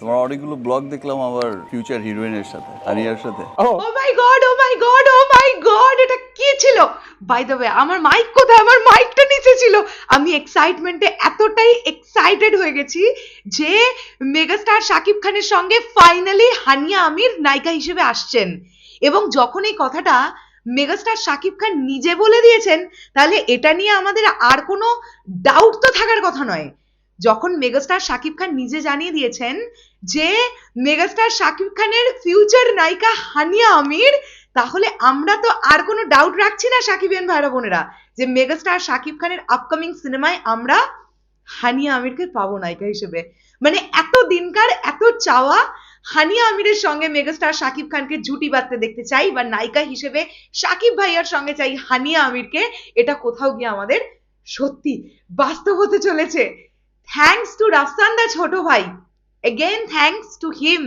তোমার অনেকগুলো ব্লগ দেখলাম আবার ফিউচার হিরোইনের সাথে আরিয়ার সাথে। ও my god oh my god oh my god এটা কি ছিল? বাই দ্য ওয়ে আমার মাইক কোথায়? আমার মাইকটা নিচে ছিল। আমি এক্সাইটমেন্টে এতটাই এক্সাইটেড হয়ে গেছি যে মেগাস্টার শাকিব খানের সঙ্গে ফাইনালি হানিয়া আমির নায়িকা হিসেবে আসছেন। এবং যখন এই কথাটা মেগাস্টার শাকিব খান নিজে বলে দিয়েছেন তাহলে এটা নিয়ে আমাদের আর কোনো ডাউট তো থাকার কথা নয়। যখন মেগাস্টার শাকিব খান নিজে জানিয়ে দিয়েছেন যে মেগাস্টার শাকিব খানের ফিউচার নায়িকা হানিয়া আমির, তাহলে আমরা তো আর কোনো ডাউট রাখছি না সাকিবিয়ান ভাইরা বোনেরা যে মেগাস্টার শাকিব খানের আপকামিং সিনেমায় আমরা হানিয়া আমিরকে পাবো নায়িকা হিসেবে। মানে এত দিনকার, এত চাওয়া হানিয়া আমিরের সঙ্গে মেগাস্টার শাকিব খানকে জুটি বাঁধতে দেখতে চাই বা নায়িকা হিসেবে শাকিব ভাইয়ার সঙ্গে চাই হানিয়া আমিরকে, এটা কোথাও গিয়ে আমাদের সত্যি বাস্তব হতে চলেছে। টু রাফসান দা ছোট ভাই again thanks to him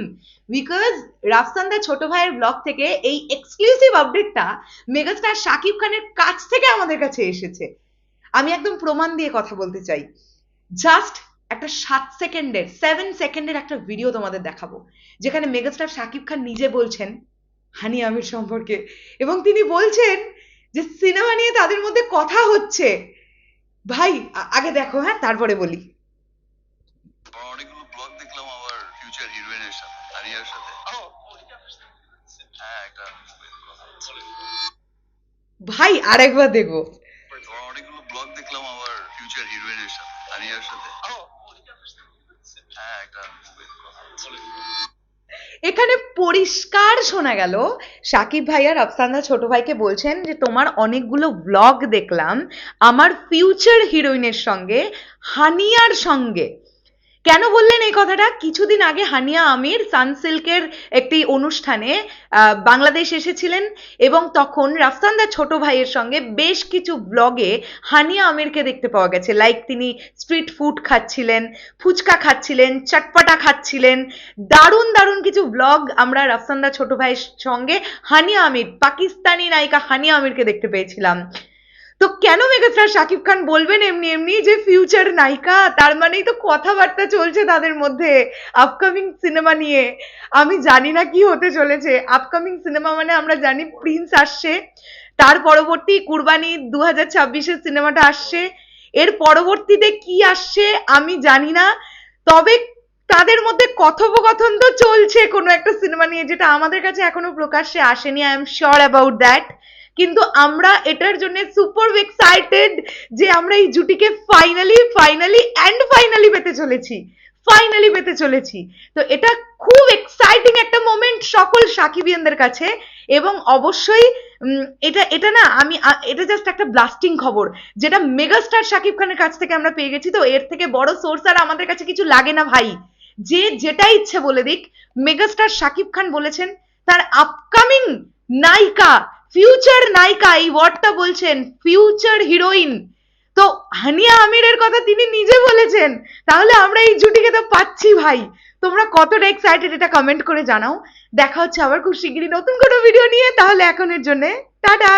because Rafsan দা ছোট ভাইয়ের ব্লগ থেকে এই এক্সক্লুসিভ আপডেটটা মেগাস্টার শাকিব খানের কাছ থেকে আমাদের কাছে এসেছে। আমি একদম প্রমাণ দিয়ে কথা বলতে চাই। জাস্ট একটা সাত সেকেন্ডের সেভেন সেকেন্ডের একটা ভিডিও তোমাদের দেখাবো। যেখানে মেগাস্টার শাকিব খান নিজে বলছেন, হানি আমির সম্পর্কে। এবং তিনি বলছেন যে, সিনেমা নিয়ে তাদের মধ্যে কথা হচ্ছে। ভাই আগে দেখো হ্যাঁ? তারপরে বলি তোমার অনেকগুলো ব্লগ দেখলাম আবার ফিউচার হিরোইনের সাথে সাথে। হ্যাঁ একটা ভাই আরেকবার দেখো। অনেকগুলো ব্লগ দেখলাম আবার ফিউচার হিরোইনের সাথে আরিয়ার সাথে। হ্যাঁ একটা এখানে পরিষ্কার শোনা গেল সাকিব ভাইয়া রফসানা ছোট ভাইকে বলছেন যে তোমার অনেকগুলো ব্লগ দেখলাম আমার ফিউচার হিরোইনের সঙ্গে হানিয়ার সঙ্গে। কেন বললেন এই কথাটা? কিছুদিন আগে হানিয়া আমির সানসিল্কের একটি অনুষ্ঠানে বাংলাদেশ এসেছিলেন এবং তখন রাফসানদার ছোট ভাইয়ের সঙ্গে বেশ কিছু ব্লগে হানিয়া আমিরকে দেখতে পাওয়া গেছে। লাইক তিনি স্ট্রিট ফুড খাচ্ছিলেন, ফুচকা খাচ্ছিলেন, চটপটা খাচ্ছিলেন। দারুণ দারুণ কিছু ব্লগ আমরা রাফসানদা ছোট ভাইয়ের সঙ্গে হানিয়া আমির, পাকিস্তানি নায়িকা হানিয়া আমিরকে দেখতে পেয়েছিলাম। তো কেন মেগাস্টার শাকিব খান বলবেন এমনি এমনি যে ফিউচার নায়িকা? তার মানেই তো কথাবার্তা চলছে তাদের মধ্যে আপকামিং সিনেমা নিয়ে। আমি জানি না কি হতে চলেছে। আপকামিং সিনেমা মানে আমরা জানি প্রিন্স আসছে, তার পরবর্তী কুরবানি দু হাজার ছাব্বিশের সিনেমাটা আসছে। এর পরবর্তীতে কি আসছে আমি জানি না। তবে তাদের মধ্যে কথোপকথন তো চলছে কোনো একটা সিনেমা নিয়ে, যেটা আমাদের কাছে এখনও প্রকাশ্যে আসেনি I am sure about that কিন্তু আমরা এটার জন্য সুপার এক্সাইটেড যে আমরা এই জুটিকে ফাইনালি ফাইনালি অ্যান্ড ফাইনালি পেতে চলেছি। ফাইনালি পেতে চলেছি। তো এটা খুব এক্সাইটিং একটা মোমেন্ট সকল সাকিবিয়ানদের কাছে এবং অবশ্যই এটা এটা না, আমি এটা জাস্ট একটা ব্লাস্টিং খবর, যেটা মেগাস্টার শাকিব খানের কাছ থেকে আমরা পেয়ে গেছি। তো এর থেকে বড় সোর্স আর আমাদের কাছে কিছু লাগে না ভাই। যে যেটা ইচ্ছে বলে দিক মেগাস্টার শাকিব খান বলেছেন, তার আপকামিং নায়িকা ফিউচার নায়িকা, এই ওয়ার্ডটা বলছেন ফিউচার হিরোইন তো হানিয়া আমিরের কথা তিনি নিজে বলেছেন, তাহলে আমরা এই জুটিকে তো পাচ্ছি ভাই। তোমরা কতটা এক্সাইটেড এটা কমেন্ট করে জানাও। দেখা হচ্ছে আবার খুব শিগগিরই নতুন কোনো ভিডিও নিয়ে, তাহলে এখনের জন্য, টাটা!